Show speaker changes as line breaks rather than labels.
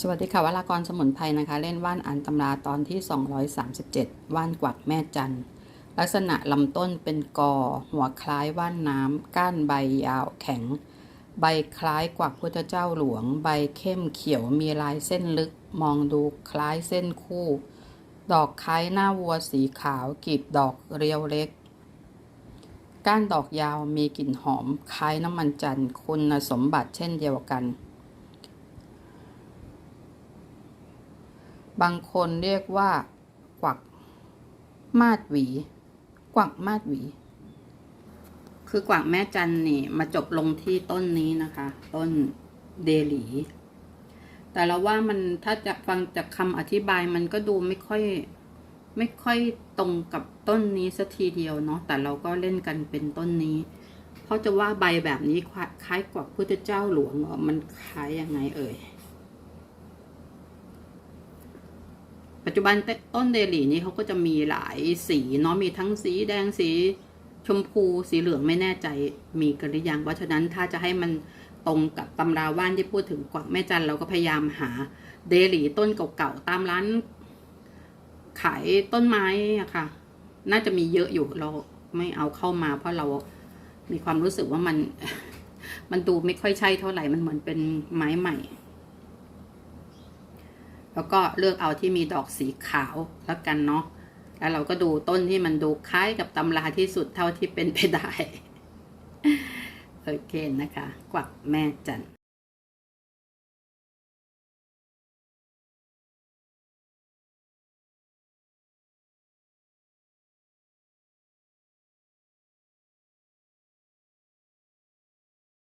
สวัสดีค่ะวรากรสมุนไพรนะคะ เล่นว่านอ่านตำราตอนที่ 237 ว่านกวักแม่จันลักษณะลำต้นเป็นกอ หัวคล้ายว่านน้ำ ก้านใบยาวแข็ง ใบคล้ายกวักพุทธเจ้าหลวง ใบเข้มเขียวมีลายเส้นลึก มองดูคล้ายเส้นคู่ ดอกคล้ายหน้าวัวสีขาวกีบดอกเรียวเล็ก ก้านดอกยาวมีกลิ่นหอมคล้ายน้ำมันจันทร์คุณสมบัติเช่นเดียวกัน บางคนเรียกว่า กวัก มาดหวี กวักมาดหวี คือกวักแม่จันนี่ มาจบลงที่ต้นนี้นะคะ ต้นเดลี แต่เราว่ามันถ้าจะฟังจากคำอธิบายมันก็ดูไม่ค่อย ไม่ค่อยตรงกับต้นนี้สัทีเดียวเนาะแต่เราก็เล่นกันเป็นต้นนี้ เพราะจะว่าใบแบบนี้คล้ายกวักพุทธเจ้าหลวงมันคล้ายยังไงเอ่ย ปัจจุบันต้นเดลี่นี้เขาก็จะมีหลายสีเนาะมีทั้งสีแดงสีชมพูสีเหลืองไม่แน่ใจมีกันหรือยังเพราะฉะนั้นถ้าจะให้มันตรงกับตำราว่านที่พูดถึงกวักแม่จันเราก็พยายามหาเดลี่ต้นเก่าๆตามร้านขายต้นไม้อะค่ะ น่าจะมีเยอะอยู่เราไม่เอาเข้ามา เพราะเรามีความรู้สึกว่ามัน มันดูไม่ค่อยใช่เท่าไหร่มันเหมือนเป็นไม้ใหม่ แล้วก็เลือกเอาที่มีดอกสีขาวแล้วกันเนาะแล้วเราก็ดูต้นที่มันดูคล้ายกับตำราที่สุดเท่าที่เป็นไปได้ โอเคนะคะ กวักแม่จันท